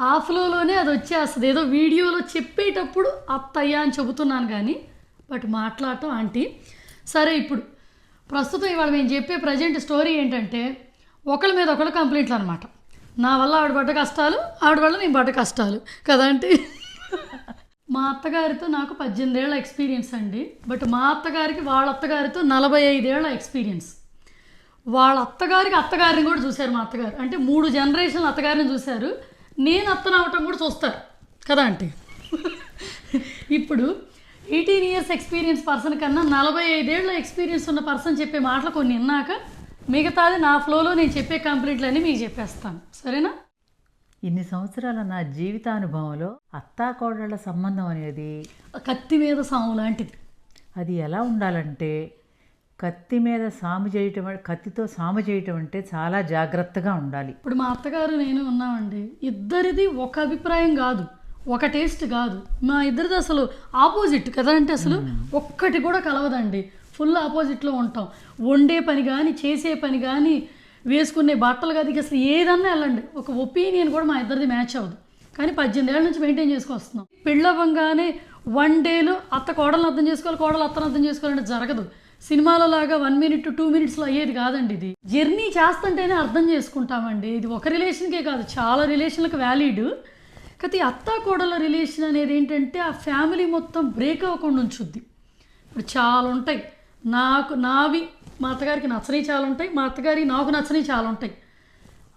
ఆ ఫ్లోలోనే అది వచ్చేస్తుంది. ఏదో వీడియోలో చెప్పేటప్పుడు అత్తయ్య అని చెబుతున్నాను కానీ బట్ మాట్లాడటం ఆంటీ. సరే ఇప్పుడు ప్రస్తుతం ఇవాళ మేము చెప్పే ప్రజెంట్ స్టోరీ ఏంటంటే ఒకళ్ళ మీద ఒకళ్ళు కంప్లైంట్లు అనమాట నా వల్ల ఆవిడ పడ్డ కష్టాలు ఆవిడ వల్ల నేను పడ్డ కష్టాలు. కదా అంటే మా అత్తగారితో నాకు పద్దెనిమిది ఏళ్ళ ఎక్స్పీరియన్స్ అండి. బట్ మా అత్తగారికి వాళ్ళ అత్తగారితో నలభై ఐదేళ్ళ ఎక్స్పీరియన్స్ వాళ్ళ అత్తగారికి అత్తగారిని కూడా చూశారు మా అత్తగారు. అంటే మూడు జనరేషన్ అత్తగారిని చూశారు. నేను అత్తనవటం కూడా చూస్తారు. కదా అంటే ఇప్పుడు ఎయిటీన్ ఇయర్స్ ఎక్స్పీరియన్స్ పర్సన్ కన్నా నలభై ఐదేళ్ళ ఎక్స్పీరియన్స్ ఉన్న పర్సన్ చెప్పే మాటలు కొన్ని విన్నాక మిగతాది నా ఫ్లోలో నేను చెప్పే కంప్లీట్లన్నీ మీకు చెప్పేస్తాను. సరేనా? ఇన్ని సంవత్సరాల నా జీవితానుభవంలో అత్తాకోడళ్ళ సంబంధం అనేది కత్తి మీద సాము లాంటిది. అది ఎలా ఉండాలంటే కత్తి మీద సాము చేయటం కత్తితో సాము చేయటం అంటే చాలా జాగ్రత్తగా ఉండాలి. ఇప్పుడు మా అత్తగారు నేను ఉన్నామండి. ఇద్దరిది ఒక అభిప్రాయం కాదు ఒక టేస్ట్ కాదు. మా ఇద్దరిది అసలు ఆపోజిట్ కదా అంటే అసలు ఒక్కటి కూడా కలవదండి. ఫుల్ ఆపోజిట్లో ఉంటాం. వండే పని కానీ చేసే పని కానీ వేసుకునే బట్టలు కానీ ఇక అసలు ఏదన్నా వెళ్ళండి. ఒక ఒపీనియన్ కూడా మా ఇద్దరిది మ్యాచ్ అవ్వదు. కానీ పద్దెనిమిది ఏళ్ళ నుంచి మెయింటైన్ చేసుకొస్తున్నాం. పెళ్ళవ్వంగానే వన్ డేలో అత్త కోడలను అర్థం చేసుకోవాలి కోడలు అత్తను అర్థం చేసుకోవాలంటే జరగదు. సినిమాలో లాగా వన్ మినిట్ టూ మినిట్స్లో అయ్యేది కాదండి ఇది. జర్నీ చేస్తుంటేనే అర్థం చేసుకుంటామండి. ఇది ఒక రిలేషన్కే కాదు చాలా రిలేషన్లకు వ్యాలిడ్ కాకపోతే ఈ అత్త కోడల రిలేషన్ అనేది ఏంటంటే ఆ ఫ్యామిలీ మొత్తం బ్రేక్ అవ్వకుండా ఉంచుద్ది. ఇప్పుడు చాలా ఉంటాయి. నాకు నావి మా అత్తగారికి నచ్చని చాలా ఉంటాయి మా అత్తగారి నాకు నచ్చని చాలా ఉంటాయి.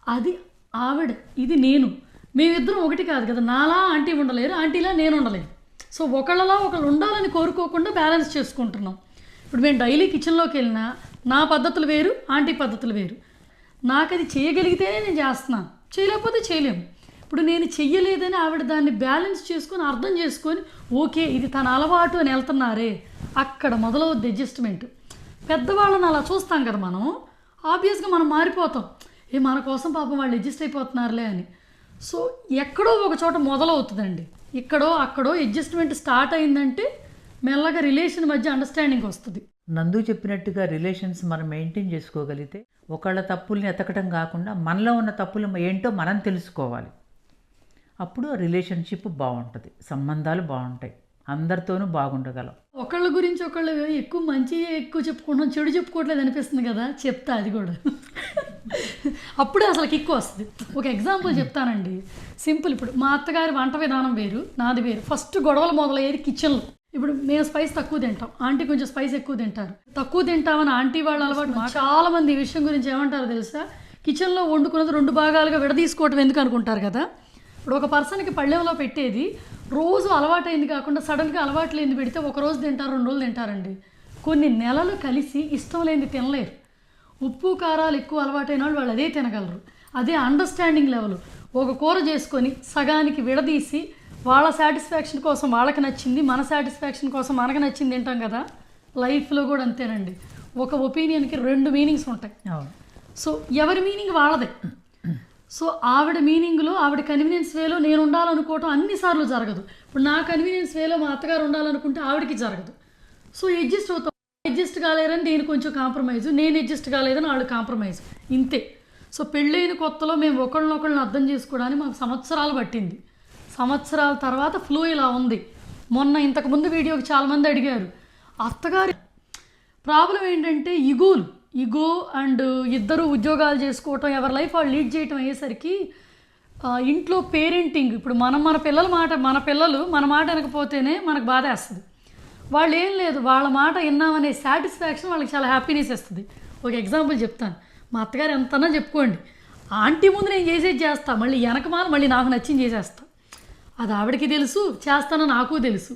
అది ఆవిడ ఇది నేను. మేమిద్దరం ఒకటి కాదు కదా నాలా ఆంటీ ఉండలేరు ఆంటీలా నేను ఉండలేను. సో ఒకళ్ళలా ఒకళ్ళు ఉండాలని కోరుకోకుండా బ్యాలెన్స్ చేసుకుంటున్నాం. ఇప్పుడు మేము డైలీ కిచెన్లోకి వెళ్ళినా నా పద్ధతులు వేరు ఆంటీ పద్ధతులు వేరు. నాకు అది చేయగలిగితేనే నేను చేస్తున్నాను చేయలేకపోతే చేయలేము. ఇప్పుడు నేను చెయ్యలేదని ఆవిడ దాన్ని బ్యాలెన్స్ చేసుకొని అర్థం చేసుకొని ఓకే ఇది తన అలవాటు అని వెళ్తున్నారే. అక్కడ మొదలవుద్ది అడ్జస్ట్మెంట్. పెద్దవాళ్ళని అలా చూస్తాం కదా మనం. ఆబ్వియస్గా మనం మారిపోతాం. ఏ మన కోసం పాపం వాళ్ళు అడ్జస్ట్ అయిపోతున్నారులే అని. సో ఎక్కడో ఒక చోట మొదలవుతుందండి. ఇక్కడో అక్కడో అడ్జస్ట్మెంట్ స్టార్ట్ అయిందంటే మెల్లగా రిలేషన్ మధ్య అండర్స్టాండింగ్ వస్తుంది. నందు చెప్పినట్టుగా రిలేషన్స్ మనం మెయింటైన్ చేసుకోగలిగితే ఒకళ్ళ తప్పుల్ని ఎతకటం కాకుండా మనలో ఉన్న తప్పులు ఏంటో మనం తెలుసుకోవాలి. అప్పుడు రిలేషన్షిప్ బాగుంటుంది. సంబంధాలు బాగుంటాయి. అందరితోనూ బాగుండగలం. ఒకళ్ళ గురించి ఒకళ్ళు ఎక్కువ మంచి ఎక్కువ చెప్పుకుంటున్నాం చెడు చెప్పుకోవట్లేదు అనిపిస్తుంది కదా? చెప్తా అది కూడా. అప్పుడే అసలు కిక్కు వస్తుంది. ఒక ఎగ్జాంపుల్ చెప్తానండి. సింపుల్ ఇప్పుడు మా అత్తగారి వంట విధానం వేరు నాది వేరు. ఫస్ట్ గొడవలు మొదలయ్యేది కిచెన్లో ఇప్పుడు మేము స్పైస్ తక్కువ తింటాం. ఆంటీ కొంచెం స్పైస్ ఎక్కువ తింటారు. తక్కువ తింటామని ఆంటీ వాళ్ళ అలవాటు చాలా మంది ఈ విషయం గురించి ఏమంటారు తెలుసా? కిచెన్లో వండుకున్నది రెండు భాగాలుగా విడదీసుకోవటం ఎందుకు అనుకుంటారు కదా? ఇప్పుడు ఒక పర్సన్కి పళ్ళెంలో పెట్టేది రోజు అలవాటైంది కాకుండా సడన్గా అలవాటు లేనిది పెడితే ఒక రోజు తింటారు రెండు రోజులు తింటారండి. కొన్ని నెలలు కలిసి ఇష్టం లేనిది తినలేరు. ఉప్పు కారాలు ఎక్కువ అలవాటైన వాళ్ళు వాళ్ళు అదే తినగలరు. అదే అండర్స్టాండింగ్ లెవెల్ ఒక కూర చేసుకొని సగానికి విడదీసి వాళ్ళ సాటిస్ఫాక్షన్ కోసం వాళ్ళకి నచ్చింది మన సాటిస్ఫాక్షన్ కోసం మనకు నచ్చింది తింటాం కదా? లైఫ్లో కూడా అంతేనండి. ఒక ఒపీనియన్కి రెండు మీనింగ్స్ ఉంటాయి. సో ఎవరి మీనింగ్ వాళ్ళదే. సో ఆవిడ మీనింగ్లో ఆవిడ కన్వీనియన్స్ వేలో నేను ఉండాలనుకోవటం అన్నిసార్లు జరగదు. ఇప్పుడు నా కన్వీనియన్స్ వేలో మా అత్తగారు ఉండాలనుకుంటే ఆవిడకి జరగదు. సో అడ్జస్ట్ అవుతాం. అడ్జస్ట్ కాలేరని నేను కొంచెం కాంప్రమైజ్ నేను అడ్జస్ట్ కాలేదని వాళ్ళు కాంప్రమైజ్ ఇంతే. సో పెళ్ళైన కొత్తలో మేము ఒకళ్ళనొకళ్ళని అర్థం చేసుకోవడానికి మాకు సంవత్సరాలు పట్టింది. సంవత్సరాల తర్వాత ఫ్లూ ఇలా ఉంది. మొన్న ఇంతకుముందు వీడియోకి చాలామంది అడిగారు అత్తగారి ప్రాబ్లం ఏంటంటే ఇగోలు. ఇగో అండ్ ఇద్దరు ఉద్యోగాలు చేసుకోవటం ఎవరి లైఫ్ వాళ్ళు లీడ్ చేయటం అయ్యేసరికి ఇంట్లో పేరెంటింగ్ ఇప్పుడు మనం మన పిల్లల మాట మన పిల్లలు మన మాట వినకపోతేనే మనకు బాధ వేస్తుంది. వాళ్ళు ఏం లేదు వాళ్ళ మాట విన్నామనే సాటిస్ఫాక్షన్ వాళ్ళకి చాలా హ్యాపీనెస్ ఇస్తుంది. ఒక ఎగ్జాంపుల్ చెప్తాను. మా అత్తగారు ఎంతనా చెప్పుకోండి ఆంటీ ముందు నేను చేసేది చేస్తా మళ్ళీ వెనకమాల మళ్ళీ నాకు నచ్చింది చేసేస్తా. అది ఆవిడకి తెలుసు చేస్తానని నాకు తెలుసు.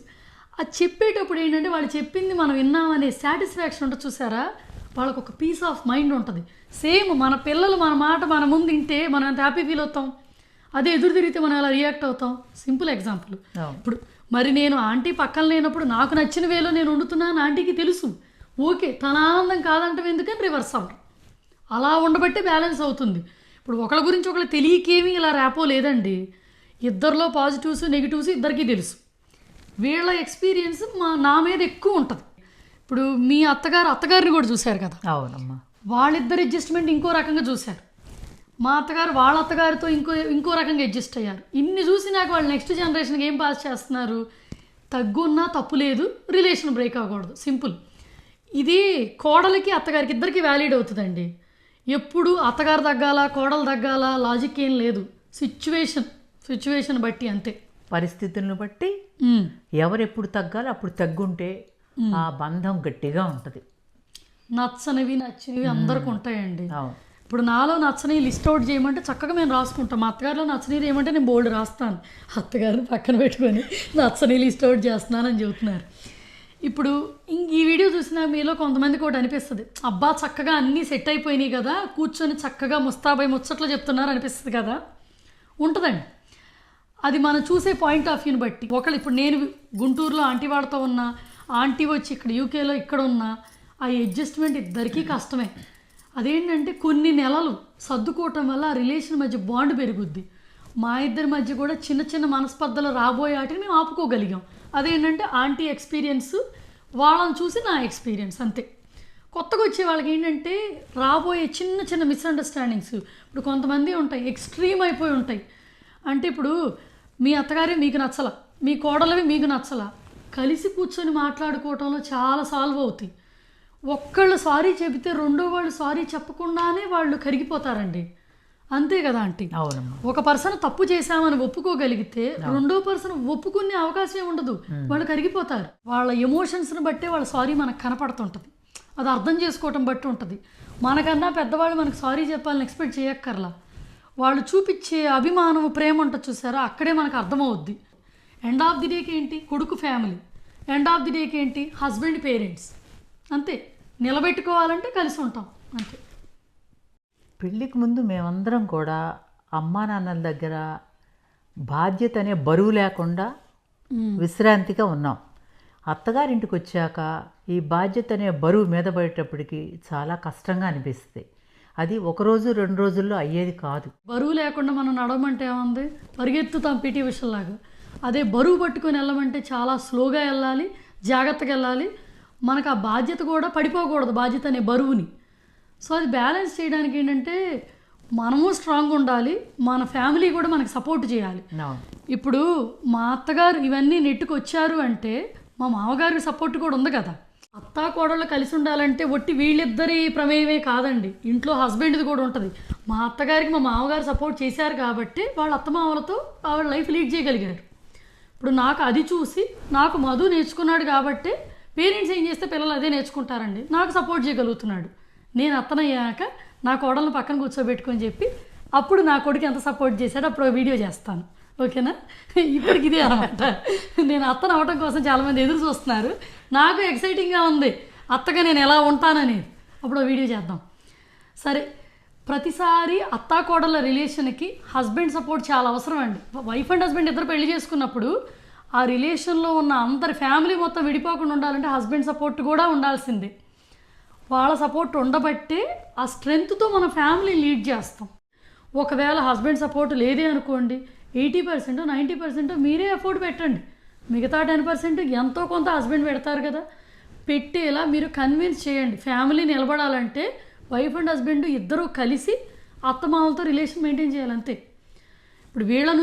అది చెప్పేటప్పుడు ఏంటంటే వాళ్ళు చెప్పింది మనం విన్నామనే సాటిస్ఫాక్షన్ ఉంటుంది చూసారా? వాళ్ళకు ఒక పీస్ ఆఫ్ మైండ్ ఉంటుంది. సేమ్ మన పిల్లలు మన మాట మన ముందు వింటే మనం ఎంత హ్యాపీ ఫీల్ అవుతాం? అదే ఎదురు తిరిగితే మనం ఎలా రియాక్ట్ అవుతాం? Simple example. ఇప్పుడు మరి నేను ఆంటీ పక్కన లేనప్పుడు నాకు నచ్చిన వేలో నేను వండుతున్నాను ఆంటీకి తెలుసు. ఓకే తన ఆనందం కాదంటే ఎందుకని రివర్స్ అవ్వరు. అలా ఉండబట్టే బ్యాలెన్స్ అవుతుంది. ఇప్పుడు ఒకళ్ళ గురించి ఒకళ్ళు తెలియకేమీ ఇలా ర్యాపో లేదండి. ఇద్దరిలో పాజిటివ్స్ నెగిటివ్స్ ఇద్దరికీ తెలుసు. వీళ్ళ ఎక్స్పీరియన్స్ మా నా మీద ఎక్కువ ఉంటుంది. ఇప్పుడు మీ అత్తగారు అత్తగారిని కూడా చూశారు కదా? అవునమ్మా. వాళ్ళిద్దరు అడ్జస్ట్మెంట్ ఇంకో రకంగా చూశారు. మా అత్తగారు వాళ్ళ అత్తగారితో ఇంకో ఇంకో రకంగా అడ్జస్ట్ అయ్యారు. ఇన్ని చూసి నాకు వాళ్ళు నెక్స్ట్ జనరేషన్కి ఏం పాస్ చేస్తున్నారు? తగ్గున్నా తప్పు లేదు రిలేషన్ బ్రేక్ అవ్వకూడదు. సింపుల్. ఇది కోడలికి అత్తగారికి ఇద్దరికి వ్యాలిడ్ అవుతుందండి. ఎప్పుడు అత్తగారు తగ్గాల కోడలు తగ్గాల లాజిక్ ఏం లేదు. సిచ్యువేషన్. సిచ్యువేషన్ బట్టి అంతే. పరిస్థితులను బట్టి ఉమ్. ఎవరు ఎప్పుడు తగ్గాలో అప్పుడు తగ్గుంటే ఆ బంధం గట్టిగా ఉంటుంది. నచ్చనివి నచ్చినవి అందరికి ఉంటాయండి. ఇప్పుడు నాలో నచ్చని లిస్ట్ అవుట్ చేయమంటే చక్కగా మేము రాసుకుంటాం. మా అత్తగారిలో నచ్చనిది ఏమంటే నేను బోల్డ్ రాస్తాను. అత్తగారిని పక్కన పెట్టుకొని నచ్చని లిస్ట్ అవుట్ చేస్తున్నానని చెబుతున్నారు. ఇప్పుడు ఇంక ఈ వీడియో చూసిన మీలో కొంతమందికి ఒకటి అనిపిస్తుంది. అబ్బా చక్కగా అన్నీ సెట్ అయిపోయినాయి కదా కూర్చొని చక్కగా ముస్తాబై ముచ్చట్లు చెప్తున్నారు అనిపిస్తుంది కదా. ఉంటుందండి. అది మనం చూసే పాయింట్ ఆఫ్ వ్యూని బట్టి. ఒకళ్ళు ఇప్పుడు నేను గుంటూరులో ఆంటీ వాడితో ఉన్నా ఆంటీ వచ్చి ఇక్కడ యూకేలో ఇక్కడ ఉన్నా ఆ అడ్జస్ట్మెంట్ ఇద్దరికీ కష్టమే. అదేంటంటే కొన్ని నెలలు సర్దుకోవటం వల్ల ఆ రిలేషన్ మధ్య బాండ్ పెరుగుద్ది. మా ఇద్దరి మధ్య కూడా చిన్న చిన్న మనస్పర్ధలు రాబోయే వాటిని మేము ఆపుకోగలిగాం. అదేంటంటే ఆంటీ ఎక్స్పీరియన్స్ వాళ్ళని చూసి నా ఎక్స్పీరియన్స్ అంతే. కొత్తగా వచ్చే వాళ్ళకి ఏంటంటే రాబోయే చిన్న చిన్న మిస్అండర్స్టాండింగ్స్ ఇప్పుడు కొంతమంది ఉంటాయి ఎక్స్ట్రీమ్ అయిపోయి ఉంటాయి. అంటే ఇప్పుడు మీ అత్తగారి మీకు నచ్చల. మీ కోడలవి మీకు నచ్చల. కలిసి కూర్చొని మాట్లాడుకోవటంలో చాలా సాల్వ్ అవుతాయి. ఒక్కళ్ళు సారీ చెబితే రెండో వాళ్ళు సారీ చెప్పకుండానే వాళ్ళు కరిగిపోతారండి. అంతే కదా ఆంటీ? ఒక పర్సన్ తప్పు చేశామని ఒప్పుకోగలిగితే రెండో పర్సన్ ఒప్పుకునే అవకాశం ఉండదు. వాళ్ళు కరిగిపోతారు. వాళ్ళ ఎమోషన్స్ని బట్టే వాళ్ళ సారీ మనకు కనపడుతుంటుంది. అది అర్థం చేసుకోవటం బట్టి ఉంటుంది. మనకన్నా పెద్దవాళ్ళు మనకు సారీ చెప్పాలని ఎక్స్పెక్ట్ చేయక్కర్లా. వాళ్ళు చూపించే అభిమానం ప్రేమ ఉంటుంది చూసారా? అక్కడే మనకు అర్థమవుద్ది. ఎండ్ ఆఫ్ ది డేకి ఏంటి కొడుకు ఫ్యామిలీ ఎండ్ ఆఫ్ ది డేకి ఏంటి హస్బెండ్ పేరెంట్స్ అంతే. నిలబెట్టుకోవాలంటే కలిసి ఉంటాం. అంతే. పెళ్ళికి ముందు మేమందరం కూడా అమ్మా నాన్నల దగ్గర బాధ్యత అనే బరువు లేకుండా విశ్రాంతిగా ఉన్నాం. అత్తగారింటికి వచ్చాక ఈ బాధ్యత అనే బరువు మీద పడేటప్పటికి చాలా కష్టంగా అనిపిస్తుంది. అది ఒక రోజు రెండు రోజుల్లో అయ్యేది కాదు. బరువు లేకుండా మనం నడవమంటే ఏముంది? పరిగెత్తుతాం పిటి విషయంలాగా అదే బరువు పట్టుకొని వెళ్ళమంటే చాలా స్లోగా వెళ్ళాలి జాగ్రత్తగా వెళ్ళాలి. మనకు ఆ బాధ్యత కూడా పడిపోకూడదు బాధ్యత అనే బరువుని. సో అది బ్యాలెన్స్ చేయడానికి ఏంటంటే మనము స్ట్రాంగ్ ఉండాలి మన ఫ్యామిలీ కూడా మనకు సపోర్ట్ చేయాలి. ఇప్పుడు మా అత్తగారు ఇవన్నీ నెట్టుకు వచ్చారు అంటే మా మామగారికి సపోర్ట్ కూడా ఉంది కదా. అత్తా కోడళ్ళు కలిసి ఉండాలంటే ఒట్టి వీళ్ళిద్దరి ప్రమేయమే కాదండి. ఇంట్లో హస్బెండ్ది కూడా ఉంటుంది. మా అత్తగారికి మా మామగారు సపోర్ట్ చేశారు కాబట్టి వాళ్ళ అత్తమామలతో ఆవిడ లైఫ్ లీడ్ చేయగలిగారు. ఇప్పుడు నాకు అది చూసి నాకు మధు నేర్చుకున్నాడు కాబట్టి పేరెంట్స్ ఏం చేస్తే పిల్లలు అదే నేర్చుకుంటారండి. నాకు సపోర్ట్ చేయగలుగుతున్నాడు. నేను అత్తనయ్యాక నా కోడలను పక్కన కూర్చోబెట్టుకొని చెప్పి అప్పుడు నా కొడుకు ఎంత సపోర్ట్ చేశాడో అప్పుడు వీడియో చేస్తాను. ఓకేనా? ఇప్పటికి ఇదే అనమాట నేను అత్తను అవటం కోసం చాలామంది ఎదురు చూస్తున్నారు. నాకు ఎక్సైటింగ్గా ఉంది. అత్తగా నేను ఎలా ఉంటానని. అప్పుడు వీడియో చేద్దాం. సరే ప్రతిసారి అత్తాకోడల రిలేషన్కి హస్బెండ్ సపోర్ట్ చాలా అవసరం అండి. వైఫ్ అండ్ హస్బెండ్ ఇద్దరు పెళ్ళి చేసుకున్నప్పుడు ఆ రిలేషన్లో ఉన్న అందరి ఫ్యామిలీ మొత్తం విడిపోకుండా ఉండాలంటే హస్బెండ్ సపోర్ట్ కూడా ఉండాల్సిందే. వాళ్ళ సపోర్ట్ ఉండబట్టే ఆ స్ట్రెంగ్త్తో మన ఫ్యామిలీ లీడ్ చేస్తాం. ఒకవేళ హస్బెండ్ సపోర్ట్ లేదే అనుకోండి ఎయిటీ పర్సెంట్ నైంటీ పర్సెంట్ మీరే ఎఫోర్డ్ పెట్టండి. మిగతా టెన్ పర్సెంట్ ఎంతో కొంత హస్బెండ్ పెడతారు కదా. పెట్టేలా మీరు కన్విన్స్ చేయండి. ఫ్యామిలీ నిలబడాలంటే వైఫ్ అండ్ హస్బెండ్ ఇద్దరూ కలిసి అత్తమామలతో రిలేషన్ మెయింటైన్ చేయాలంతే. ఇప్పుడు వీళ్ళ